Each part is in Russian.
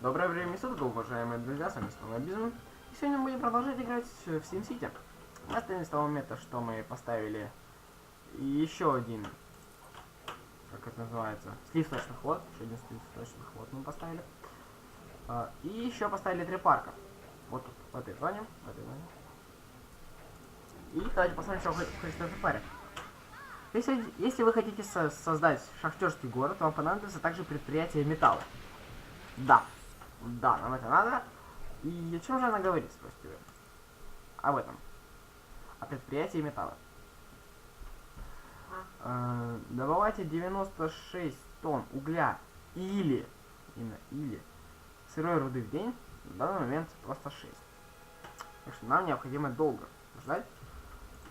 Доброе время суток, уважаемые друзья, с вами снова Бизм. И сегодня мы будем продолжать играть в SimCity. Мы остались с того момента, что мы поставили еще один, как это называется, слив точных. Еще один слив точных мы поставили. А, И еще поставили три парка. Вот тут, в этой зоне, в этой зоне. И давайте посмотрим, что хочет в паре. Если, если вы хотите со- создать шахтерский город, вам понадобится также предприятие металла. Да. Да, нам это надо. И о чем же она говорит, спросите вы? Об этом. О предприятии металла. Э, добывайте 96 тонн угля или, именно или, сырой руды в день. В данный момент просто 6. Так что нам необходимо долго ждать.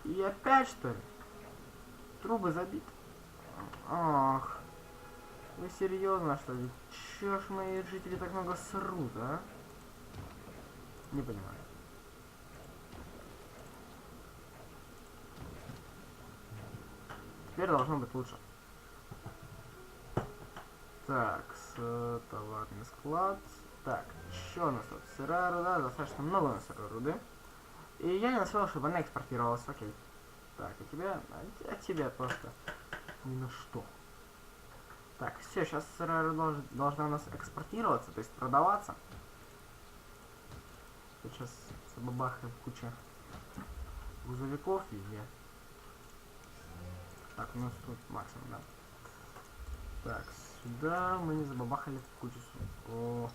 И опять что ли? Трубы забиты. Ах. Вы серьезно, что ли? Чё ж мои жители так много срут, а? Не понимаю. Теперь должно быть лучше. Так, с, товарный склад. Так, что у нас тут? Сырая руда, достаточно много у нас сырой руды. И я не нашел, чтобы она экспортировалась, окей. Так, а тебя, а тебя просто ни на что. Так, все, сейчас сырая должна у нас экспортироваться, то есть продаваться. Сейчас забабахаем куча грузовиков везде. Так, у нас тут максимум, да. Так, сюда мы не забабахали кучу О,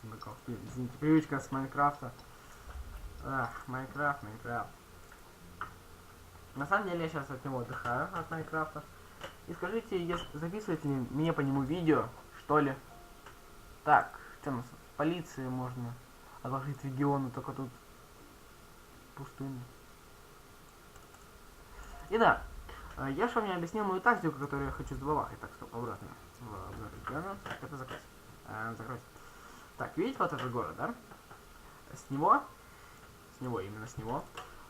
сундуков. Извините, привычка с Майнкрафта. Ах, Майнкрафт, Майнкрафт. На самом деле я сейчас от него отдыхаю, от Майнкрафта. И скажите, ес- записываете ли мне по нему видео, что ли? Так, что у нас? Полиции можно отложить регионы, только тут пустыня. И да, э, я же вам не объяснил мою тактику, которую я хочу забабахать. Так, стоп, обратно. Обзор региона. Так, это закрыть. Э, закрыть. Так, видите вот этот город, да? С него, с него, именно с него,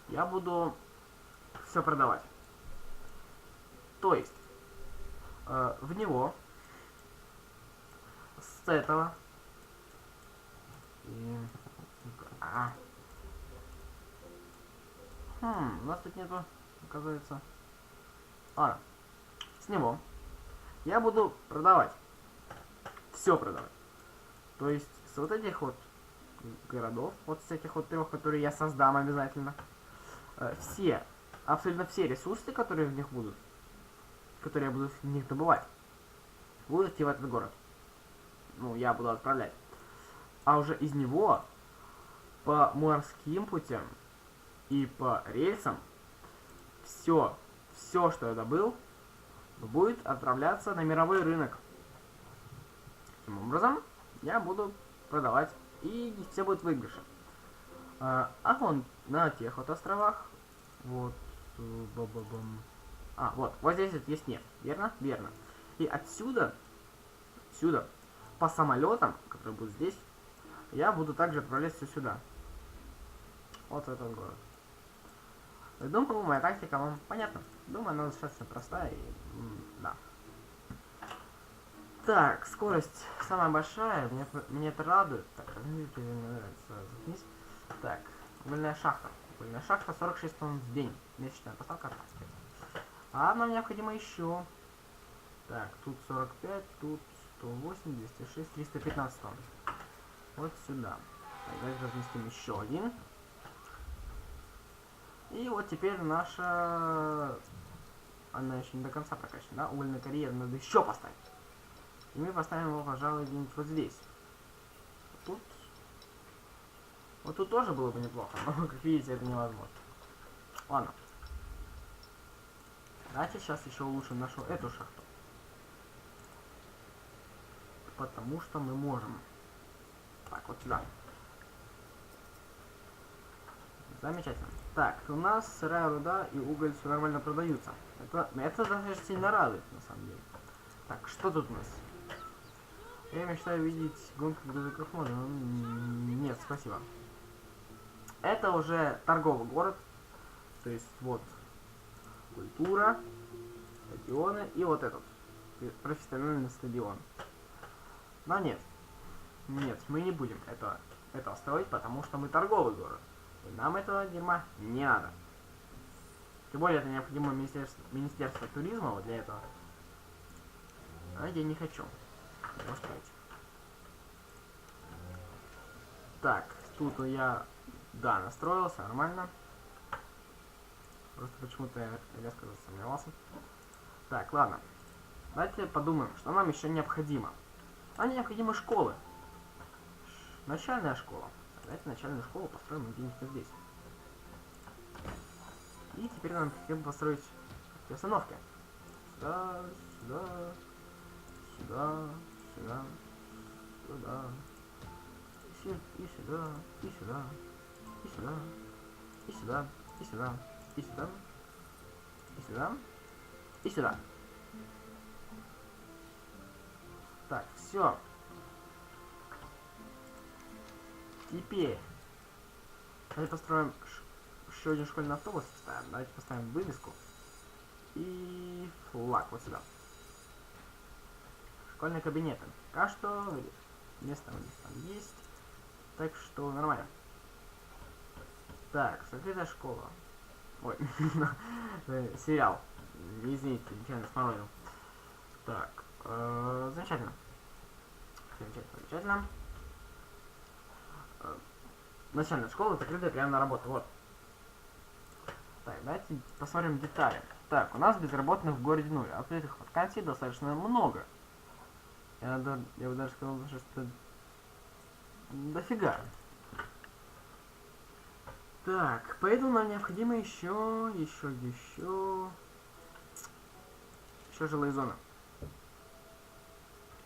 я буду все продавать. То есть, э, в него с этого и а. Хм, у нас тут нету, оказывается. Ладно. С него я буду продавать. Все продавать. То есть с вот этих вот городов, вот с этих вот трех, которые я создам обязательно, э, все, абсолютно все ресурсы, которые в них будут, которые я буду в них добывать, будут идти в этот город. Ну, я буду отправлять. А уже из него по морским путям и по рельсам все, все, что я добыл, будет отправляться на мировой рынок. Таким образом, я буду продавать, и все будет выигрыши. А, а вон на тех вот островах, вот, э, ба-ба-бам. А, вот, вот здесь вот есть нефть, верно? Верно. И отсюда, отсюда, по самолетам, которые будут здесь, я буду также отправлять все сюда. Вот в этот город. Думаю, моя тактика вам понятна. Думаю, она достаточно простая и да. Так, скорость самая большая, мне, мне это радует. Так, мне нравится, заткнись. Так, угольная шахта. Угольная шахта 46 тонн в день. Месячная поставка 25. А нам необходимо еще. Так, тут 45, тут 108, 206, 315 тонн. Вот сюда. Давайте разместим еще один. И вот теперь наша... Она еще не до конца прокачана, да? Угольный карьер надо еще поставить. И мы поставим его, пожалуй, где-нибудь вот здесь. Тут. Вот тут тоже было бы неплохо, но, как видите, это невозможно. Ладно. Давайте сейчас еще улучшим нашу эту шахту. Потому что мы можем. Так, вот сюда. Замечательно. Так, у нас сырая руда и уголь все нормально продаются. Это, это даже сильно радует, на самом деле. Так, что тут у нас? Я мечтаю видеть гонку грузовиков можно, нет, спасибо. Это уже торговый город. То есть вот культура, стадионы и вот этот пр- профессиональный стадион. Но нет. Нет, мы не будем это, этого строить, потому что мы торговый город. И нам этого дерьма не надо. Тем более это необходимо министерство, министерство туризма вот для этого. А я не хочу его строить. Так, тут я, да, настроился, нормально. Просто почему-то я резко засомневался. Так, ладно. Давайте подумаем, что нам еще необходимо. Нам необходимы школы. Начальная школа. Давайте начальную школу построим где-нибудь здесь. И теперь нам хотим построить эти остановки. Сюда, сюда, сюда, сюда, сюда. И, сю- и сюда, и сюда, и сюда, и сюда, и сюда, и сюда, и сюда, и сюда. Так, все. Теперь давайте построим еще один школьный автобус поставим. Давайте поставим вывеску и флаг вот сюда. Школьные кабинеты. Пока что место у них там есть. Так что нормально. Так, закрытая школа. Ой, э, сериал. Извините, нечаянно сморозил. Так, э, замечательно. Замечательно, замечательно. Э, Начальная школа закрытая прямо на работу, вот. Так, давайте посмотрим детали. Так, у нас безработных в городе нуль. Открытых вакансий достаточно много. Я, я бы даже сказал, что дофига. Так, поэтому нам необходимо еще, еще, еще, еще жилые зоны.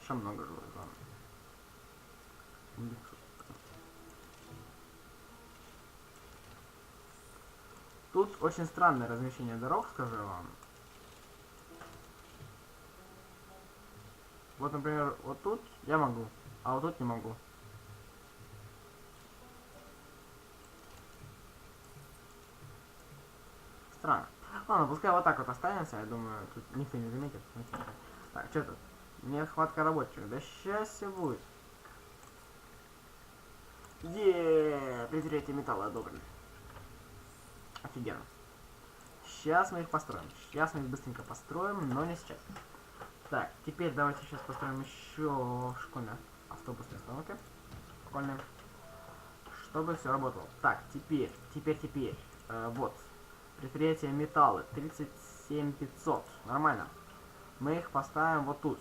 Еще много жилых зон. Тут очень странное размещение дорог, скажу вам. Вот, например, вот тут я могу, а вот тут не могу. Странно. Ладно, пускай вот так вот останется, я думаю, тут никто не заметит. Так, что тут? Нехватка рабочих. Да счастье будет. Еее, предприятие металла одобрено. Офигенно. Сейчас мы их построим. Сейчас мы их быстренько построим, но не сейчас. Так, теперь давайте сейчас построим еще школьные автобусные остановки. Школьные. Чтобы все работало. Так, теперь, теперь, теперь. Э, вот. Предприятие металлы. 37 500. Нормально. Мы их поставим вот тут.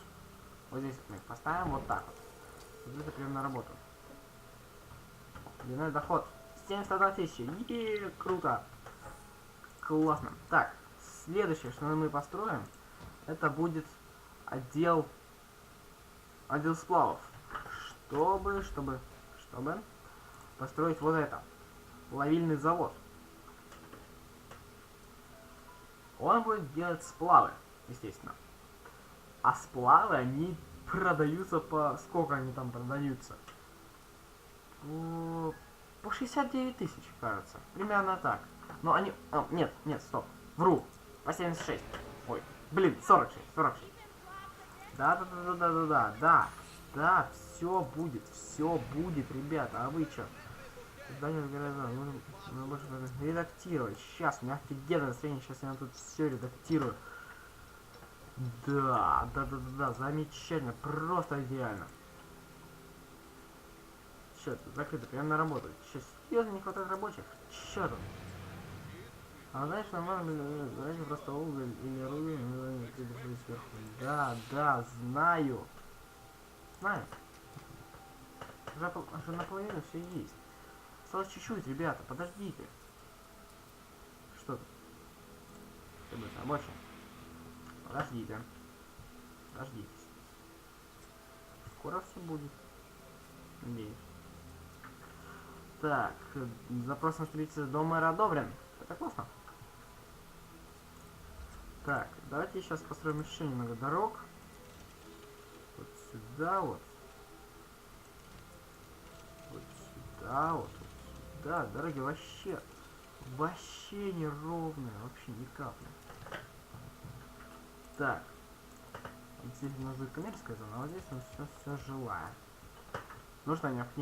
Вот здесь мы их поставим вот так вот. Вот это прям на работу. Дневной доход. 71 тысяча. Еее, круто. Классно. Так, следующее, что мы построим, это будет отдел отдел сплавов. Чтобы, чтобы, чтобы построить вот это. Ловильный завод. Он будет делать сплавы, естественно. А сплавы, они продаются по... Сколько они там продаются? По, по 69 тысяч, кажется. Примерно так. Но они... а, нет, нет, стоп. Вру. По 76. Ой, блин, 46, 46. Да, да, все будет, все будет, ребята. А вы чё? Здание гаража. Нужно, нужно больше редактировать. Сейчас, у меня офигенное настроение. Сейчас я тут все редактирую. Да, да, да, да, да, замечательно, просто идеально. Чё, закрыто, прям на работу. Чё, серьезно не хватает рабочих? Тут? А знаешь, нам можно знаете, просто уголь или руды э, ты держи сверху. Да, да, знаю. Знаю. Уже, уже наполовину все есть. Осталось чуть-чуть, ребята, подождите. Что тут? Что будет рабочее? Подождите. Подождите. Скоро все будет. Надеюсь. Так, запрос на строительство дома мэра одобрен. Это классно. Так, давайте сейчас построим еще немного дорог. Вот сюда вот. Вот сюда вот. Сюда. Дороги вообще, вообще неровные. Вообще ни капли. Так. Здесь у нас будет коммерческая зона, а вот здесь у нас все, все жилая. нужно необходимо